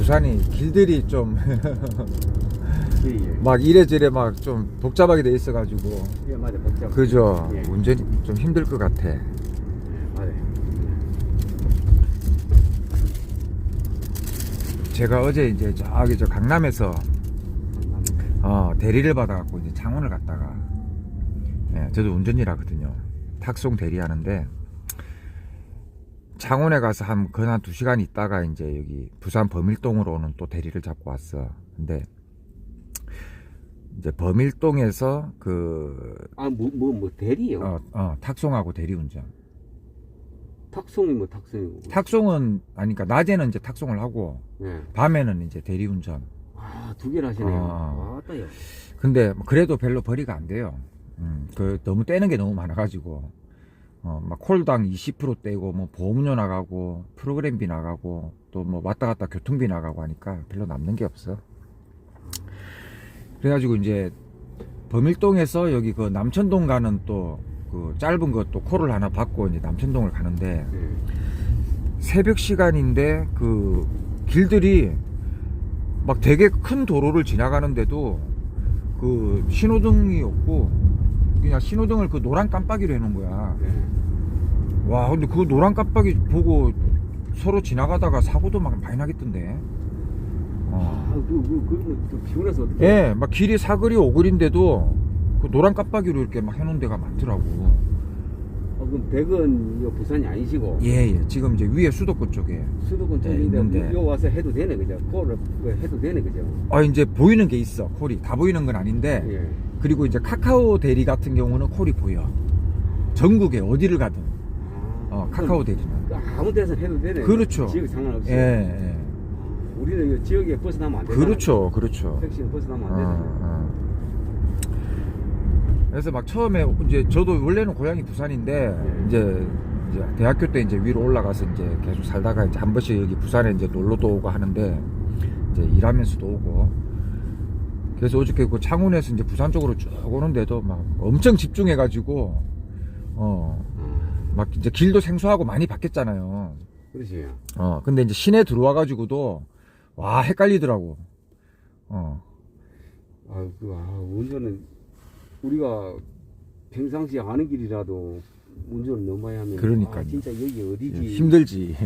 부산이 길들이 좀 예, 예. 막 이래저래 막 좀 복잡하게 돼 있어가지고 예, 맞아, 복잡. 그죠 예. 운전이 좀 힘들 것 같아 예, 맞아요. 제가 어제 이제 저기 저 강남에서. 어, 대리를 받아갖고 이제 창원을 갔다가 예, 저도 운전일 하거든요 탁송 대리하는데 창원에 가서 한 근한 두 시간 있다가 이제 여기 부산 범일동으로 오는 또 대리를 잡고 왔어 근데 이제 범일동에서 그 아, 뭐, 뭐, 뭐, 대리요? 어, 어, 탁송하고 대리운전 탁송이 뭐 탁송이고. 탁송은 아니 그러니까 낮에는 이제 탁송을 하고 예. 밤에는 이제 대리운전 아, 두 개를 하시네요. 어. 아, 따요. 근데 뭐 그래도 별로 벌이가 안 돼요. 음, 그 너무 떼는 게 너무 많아가지고 어, 막 콜당 20% 떼고 뭐 보험료 나가고 프로그램비 나가고 또 뭐 왔다 갔다 교통비 나가고 하니까 별로 남는 게 없어. 그래가지고 이제 범일동에서 여기 그 남천동 가는 또 그 짧은 것도 콜을 하나 받고 이제 남천동을 가는데 예. 새벽 시간인데 그 길들이 막 되게 큰 도로를 지나가는데도 그 신호등이 없고 그냥 신호등을 그 노란 깜빡이로 해놓은 거야. 예. 와 근데 그 노란 깜빡이 보고 서로 지나가다가 사고도 막 많이 나겠던데. 어. 아, 그, 그, 그러면 또 피곤해서 어떻게. 예, 막 길이 사거리 오거리인데도 그 노란 깜빡이로 이렇게 막 해놓은 데가 많더라고. 아, 그럼 댁은 요 부산이 아니시고. 예, 예. 지금 이제 위에 수도권 쪽에. 수도권 예, 쪽인데 있는데. 요 와서 해도 되네 그죠? 코를 해도 되네 그죠? 아 이제 보이는 게 있어 콜이 다 보이는 건 아닌데 예. 그리고 이제 카카오 대리 같은 경우는 콜이 보여. 전국에 어디를 가든. 아, 어, 카카오 대리는. 그럼 아무 데서 해도 되네. 그렇죠. 지역 상관없이. 예, 예. 우리는 이 지역에 벗어나면 안 되잖아. 그렇죠, 그렇죠. 택시는 벗어나면 어, 안 되잖아. 어. 그래서 막 처음에 이제 저도 원래는 고향이 부산인데 예. 이제, 이제 대학교 때 이제 위로 올라가서 이제 계속 살다가 이제 한 번씩 여기 부산에 이제 놀러도 오고 하는데 이제 일하면서도 오고 그래서 어저께 그 창원에서 이제 부산 쪽으로 쭉 오는데도 막 엄청 집중해가지고 어 아, 막 이제 길도 생소하고 많이 바뀌었잖아요. 그렇지. 어 근데 이제 시내 들어와가지고도 와 헷갈리더라고. 어 아, 그, 아, 운전은 우리가 평상시에 아는 길이라도 운전을 너무 많이 하면 그러니까요. 아, 진짜 여기 어디지? 힘들지.